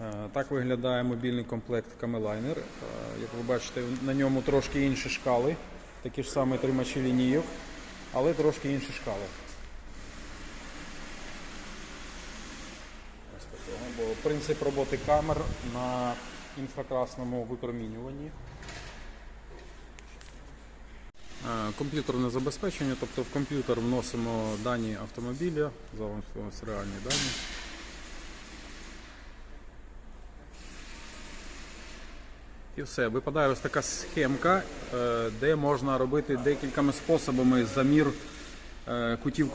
Е, Так виглядає мобільний комплект Камелайнер. Е, Як ви бачите, на ньому трошки інші шкали, такі ж самі тримачі лінійок, але трошки інші шкали. Принцип роботи камер на інфракрасному випромінюванні. Е, Комп'ютерне забезпечення, тобто в комп'ютер вносимо дані автомобіля, ось реальні дані. І все, випадає ось така схемка, е, де можна робити декількома способами замір е, кутів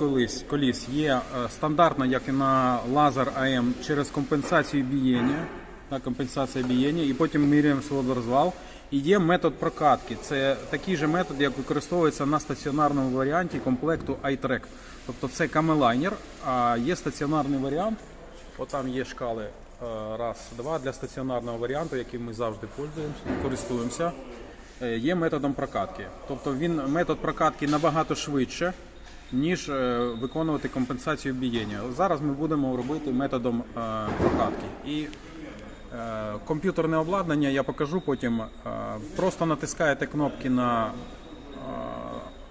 коліс. Є е, стандартно, як і на лазер АМ, через компенсацію бієння, на компенсація бієння, і потім міряємо сводорозвал. І є метод прокатки. Це такий же метод, як використовується на стаціонарному варіанті комплекту iTrack. Тобто це камелайнер, а є стаціонарний варіант. Отам є шкали раз, два для стаціонарного варіанту, яким ми завжди користуємося. Е, Є методом прокатки. Тобто він метод прокатки набагато швидше, ніж е, виконувати компенсацію бієння. Зараз ми будемо робити методом е, прокатки. І е, комп'ютерне обладнання я покажу потім. Е, Просто натискаєте кнопки на е,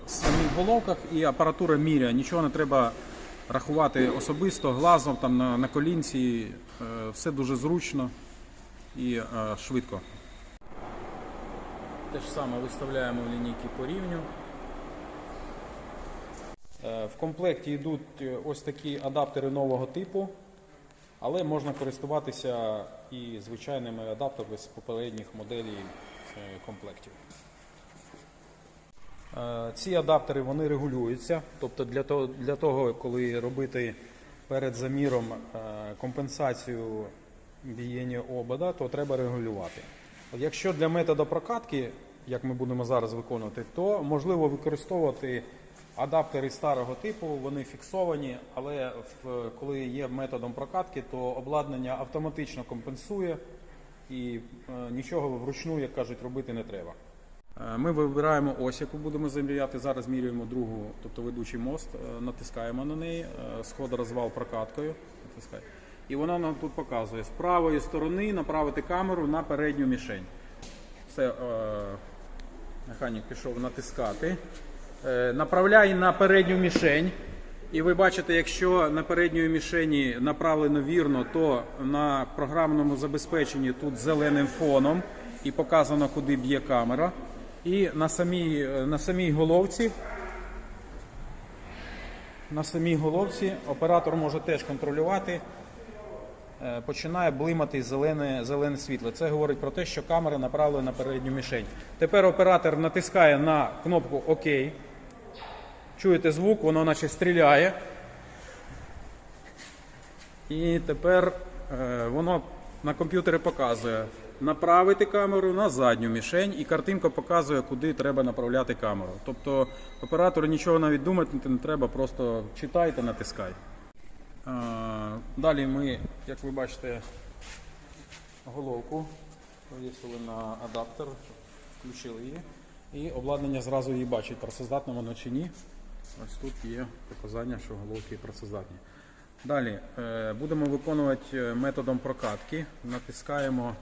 самих головках і апаратура міряє. Нічого не треба рахувати особисто, глазом, там на, на колінці. Е, Все дуже зручно і е, швидко. Те ж саме виставляємо лінійки по рівню. Е, В комплекті йдуть ось такі адаптери нового типу, але можна користуватися і звичайними адаптерами з попередніх моделей комплектів. Е, Ці адаптери вони регулюються. Тобто для того, для того коли робити перед заміром е, компенсацію бієння обода, то треба регулювати. Якщо для методу прокатки, як ми будемо зараз виконувати, то можливо використовувати адаптери старого типу, вони фіксовані, але коли є методом прокатки, то обладнання автоматично компенсує і е, нічого вручну, як кажуть, робити не треба. Е, Ми вибираємо ось, яку будемо заміряти. Зараз міряємо другу, тобто ведучий мост, е, натискаємо на неї, е, сходорозвал прокаткою. Натискай. І вона нам тут показує з правої сторони направити камеру на передню мішень. Все, механік пішов натискати. Направляє на передню мішень. І ви бачите, якщо на передньої мішені направлено вірно, то на програмному забезпеченні тут зеленим фоном і показано, куди б'є камера. І на самій, на самій головці. На самій головці оператор може теж контролювати. Е, Починає блимати зелене, зелене світло. Це говорить про те, що камера направлена на передню мішень. Тепер оператор натискає на кнопку ОК. Чуєте звук, воно наче стріляє. І тепер е, воно на комп'ютері показує направити камеру на задню мішень, і картинка показує, куди треба направляти камеру. Тобто оператору нічого навіть думати не треба, просто читай та натискай. Далі ми, як ви бачите, головку повісили на адаптер, включили її. І обладнання зразу її бачить, працездатна воно чи ні. Ось тут є показання, що головки працездатні. Далі е, будемо виконувати е, методом прокатки. Натискаємо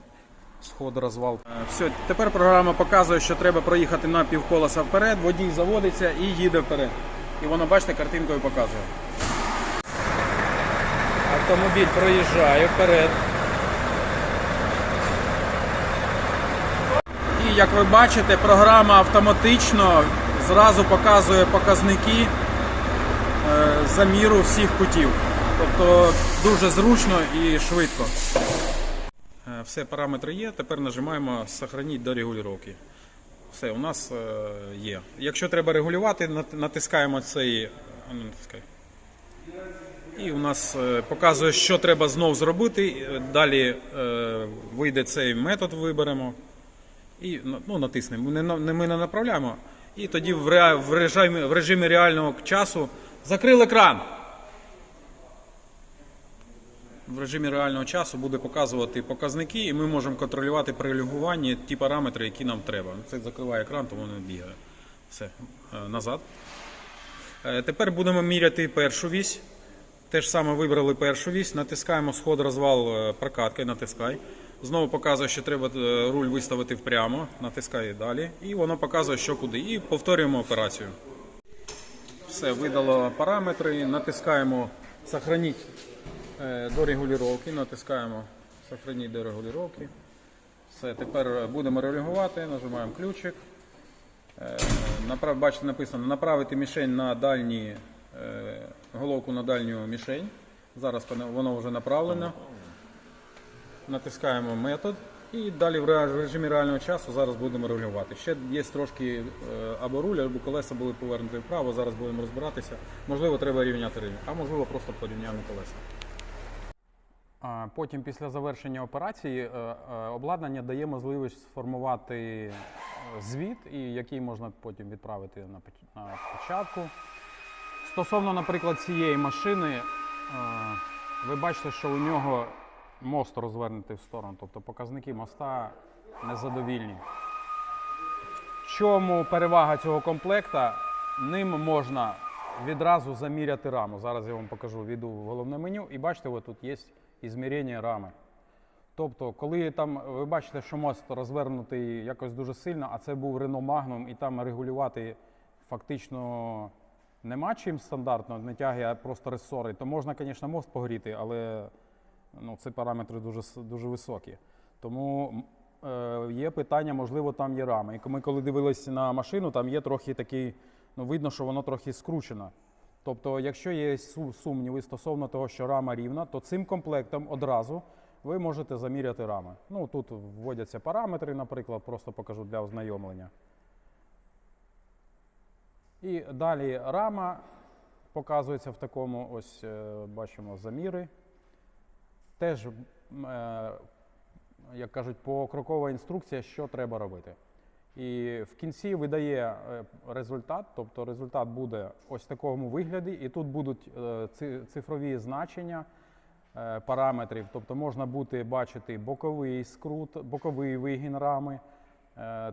сход розвал. Е, Все, тепер програма показує, що треба проїхати на півколеса вперед, водій заводиться і їде вперед. І воно, бачите, картинкою показує. Автомобіль проїжджає вперед. І як ви бачите, програма автоматично зразу показує показники е, заміру всіх кутів. Тобто дуже зручно і швидко. Е, Все, параметри є. Тепер нажимаємо Сохраніть до регулювання. Все, у нас е, є. Якщо треба регулювати, натискаємо цей. а ну. І у нас е, показує, що треба знов зробити. Е, Далі е, вийде цей метод, виберемо. І ну, натиснемо. Ми не, направляємо. І тоді в, режимі, реального часу закрили екран. В режимі реального часу буде показувати показники, і ми можемо контролювати при реагуванні ті параметри, які нам треба. Це закриває екран, тому не бігає. Все, е, назад. Е, Тепер будемо міряти першу вісь. Те ж саме вибрали першу вісь, натискаємо сход розвал е, прокатки, натискай. Знову показує, що треба руль виставити впрямо, натискай далі. І воно показує, що куди. І повторюємо операцію. Все, видало параметри, натискаємо сохраніть до регулювання, натискаємо сохраніть до регулювання. Все, тепер будемо регулювати, нажимаємо ключик. Е, Бачите, написано направити мішень на дальні, е, головку на дальню мішень. Зараз воно- вже направлено. Натискаємо метод і далі в режимі реального часу зараз будемо регулювати. Ще є трошки е, або руль, або колеса були повернуті вправо. Зараз будемо розбиратися. Можливо, треба рівняти рівень, а можливо просто порівняємо колеса. Потім, після завершення операції, е, е, обладнання дає можливість сформувати е, звіт, який можна потім відправити на початку. Стосовно, наприклад, цієї машини, ви бачите, що у нього мост розвернутий в сторону, тобто показники моста незадовільні. Чому перевага цього комплекта? Ним можна відразу заміряти раму. Зараз я вам покажу, війду в головне меню і бачите, от тут є ізмірення рами. Тобто, коли там ви бачите, що мост розвернутий якось дуже сильно, а це був Renault Magnum, і там регулювати фактично нема чим стандартно, не тяги, а просто ресори, то можна, звісно, мост погріти, але ну, ці параметри дуже, дуже високі. Тому е, є питання, можливо, там є рами. І ми коли дивилися на машину, там є трохи такий, ну видно, що воно трохи скручено. Тобто, якщо є сумніви стосовно того, що рама рівна, то цим комплектом одразу ви можете заміряти рами. Ну, тут вводяться параметри, наприклад, просто покажу для ознайомлення. І далі рама показується в такому, ось е, бачимо заміри. Теж, е, як кажуть, покрокова інструкція, що треба робити. І в кінці видає е, результат, тобто результат буде ось такому вигляді, і тут будуть е, цифрові значення е, параметрів. Тобто можна буде бачити боковий скрут, боковий вигін рами,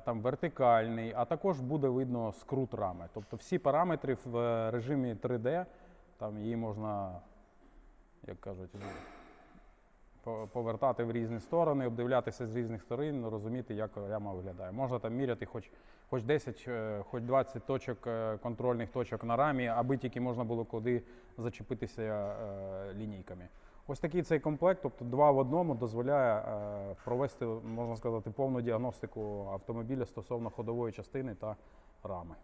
там вертикальний, а також буде видно скрут рами. Тобто всі параметри в режимі 3D, там її можна, як кажуть, повертати в різні сторони, обдивлятися з різних сторон, розуміти, як рама виглядає. Можна там міряти хоч, хоч 10, е, хоч 20 точок е, контрольних точок на рамі, аби тільки можна було куди зачепитися е, лінійками. Ось такий цей комплект, тобто два в одному, дозволяє провести, можна сказати, повну діагностику автомобіля стосовно ходової частини та рами.